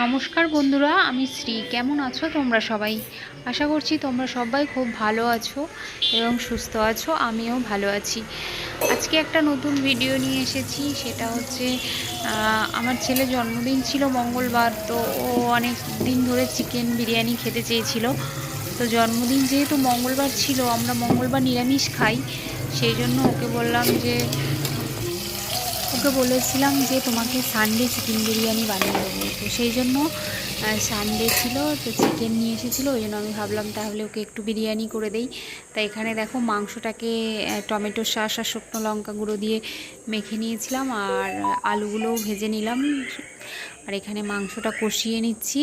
নমস্কার বন্ধুরা, আমি শ্রী। কেমন আছো তোমরা সবাই? আশা করছি তোমরা সবাই খুব ভালো আছো এবং সুস্থ আছো, আমিও ভালো আছি। আজকে একটা নতুন ভিডিও নিয়ে এসেছি, সেটা হচ্ছে আমার ছেলে জন্মদিন ছিল মঙ্গলবার, তো ও অনেক দিন ধরে চিকেন বিরিয়ানি খেতে চেয়েছিল। তো জন্মদিন যেহেতু মঙ্গলবার ছিল, আমরা মঙ্গলবার নিরামিষ খাই, সেই জন্য ওকে বললাম যে ওকে বলেছিলাম যে তোমাকে সানডে চিকেন বিরিয়ানি বানিয়ে দেবো। তো সেই জন্য সানডে ছিল, তো চিকেন নিয়ে এসেছিল, ওই জন্য আমি ভাবলাম তাহলে ওকে একটু বিরিয়ানি করে দেই। তাই এখানে দেখো মাংসটাকে টমেটো শাঁস আর শুকনো লঙ্কা গুঁড়ো দিয়ে মেখে নিয়েছিলাম আর আলুগুলোও ভেজে নিলাম। আর এখানে মাংসটা কষিয়ে নিচ্ছি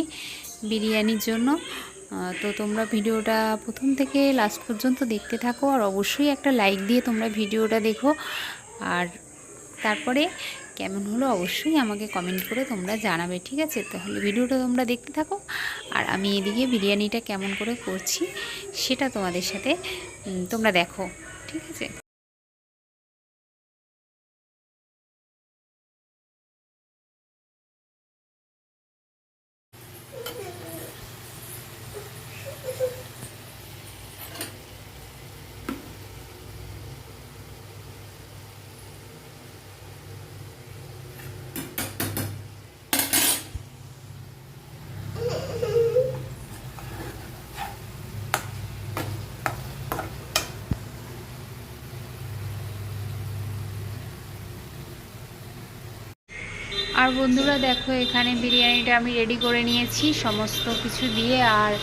বিরিয়ানির জন্য। তো তোমরা ভিডিওটা প্রথম থেকে লাস্ট পর্যন্ত দেখতে থাকো আর অবশ্যই একটা লাইক দিয়ে তোমরা ভিডিওটা দেখো। আর তারপরে কেমন হলো অবশ্যই আমাকে কমেন্ট করে তোমরা জানাবে, ঠিক আছে? তাহলে ভিডিওটা তোমরা দেখতে থাকো। আর আমি এদিকে বিরিয়ানিটা কেমন করে করছি, সেটা তোমাদের সাথে তোমরা দেখো, ঠিক আছে? আর বন্ধুরা দেখো, এখানে বিরিয়ানিটা আমি রেডি করে নিয়েছি, সমস্ত কিছু দিয়ে আর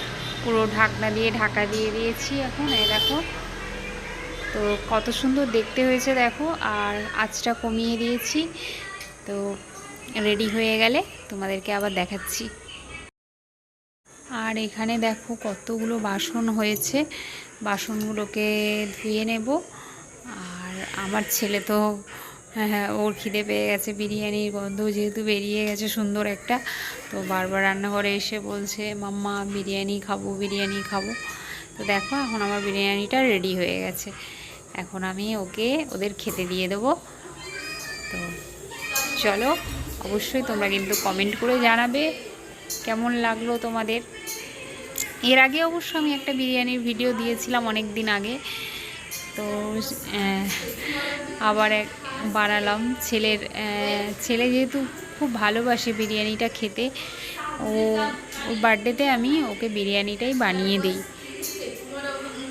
পুরো ঢাকনা দিয়ে ঢাকা দিয়ে দিয়েছি এখন, এই দেখো। তো কত সুন্দর দেখতে হয়েছে দেখো, আর আঁচটা কমিয়ে দিয়েছি। তো রেডি হয়ে গেলে তোমাদেরকে আবার দেখাচ্ছি। আর এখানে দেখো কতগুলো বাসন হয়েছে, বাসনগুলোকে ধুয়ে নেব। আর আমার ছেলে তো হ্যাঁ হ্যাঁ ওর খিদে পেয়ে গেছে, বিরিয়ানির গন্ধ যেহেতু বেরিয়ে গেছে, সুন্দর একটা। তো বারবার রান্নাঘরে এসে বলছে, মাম্মা, বিরিয়ানি খাব বিরিয়ানি খাব। তো দেখো, এখন আমার বিরিয়ানিটা রেডি হয়ে গেছে। এখন আমি ওকে, ওদের খেতে দিয়ে দেবো। তো চলো, অবশ্যই তোমরা কিন্তু কমেন্ট করে জানাবে, কেমন লাগল তোমাদের? এর আগে অবশ্য আমি একটা বিরিয়ানির ভিডিও দিয়েছিলাম অনেক দিন আগে। তো আবার এক বানালাম ছেলের ছেলে যেহেতু খুব ভালোবাসে বিরিয়ানিটা খেতে, ও ওর বার্থডেতে আমি ওকে বিরিয়ানিটাই বানিয়ে দিই।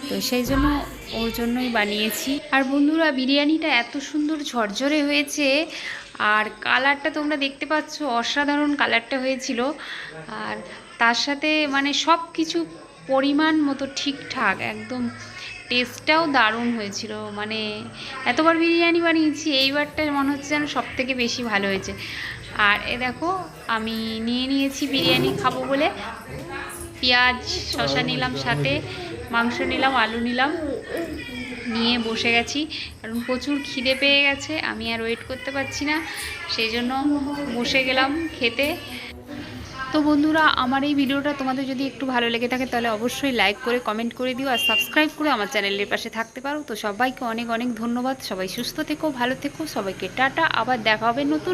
তো সেই জন্য ওর জন্যই বানিয়েছি। আর বন্ধুরা, বিরিয়ানিটা এত সুন্দর ঝরঝরে হয়েছে, আর কালারটা তোমরা দেখতে পাচ্ছ, অসাধারণ কালারটা হয়েছিল। আর তার সাথে মানে সব কিছু পরিমাণ মতো ঠিকঠাক, একদম টেস্টটাও দারুণ হয়েছিল। মানে এতবার বিরিয়ানি বানিয়েছি, এইবারটা মনে হচ্ছে যেন সব থেকে বেশি ভালো হয়েছে। আর এ দেখো, আমি নিয়ে নিয়েছি বিরিয়ানি খাব বলে। পেঁয়াজ শশা নিলাম সাথে, মাংস নিলাম, আলু নিলাম, নিয়ে বসে গেছি। কারণ প্রচুর খিদে পেয়ে গেছে, আমি আর ওয়েট করতে পারছি না। সেই জন্য বসে গেলাম খেতে। তো বন্ধুরা, আমার এই ভিডিওটা তোমাদের যদি একটু ভালো লেগে থাকে, তাহলে অবশ্যই লাইক করে কমেন্ট করে দিও আর সাবস্ক্রাইব করে আমার চ্যানেলের পাশে থাকতে পারো। তো সবাইকে অনেক অনেক ধন্যবাদ। সবাই সুস্থ থেকো, ভালো থেকো। সবাইকে টাটা। আবার দেখা হবে নতুন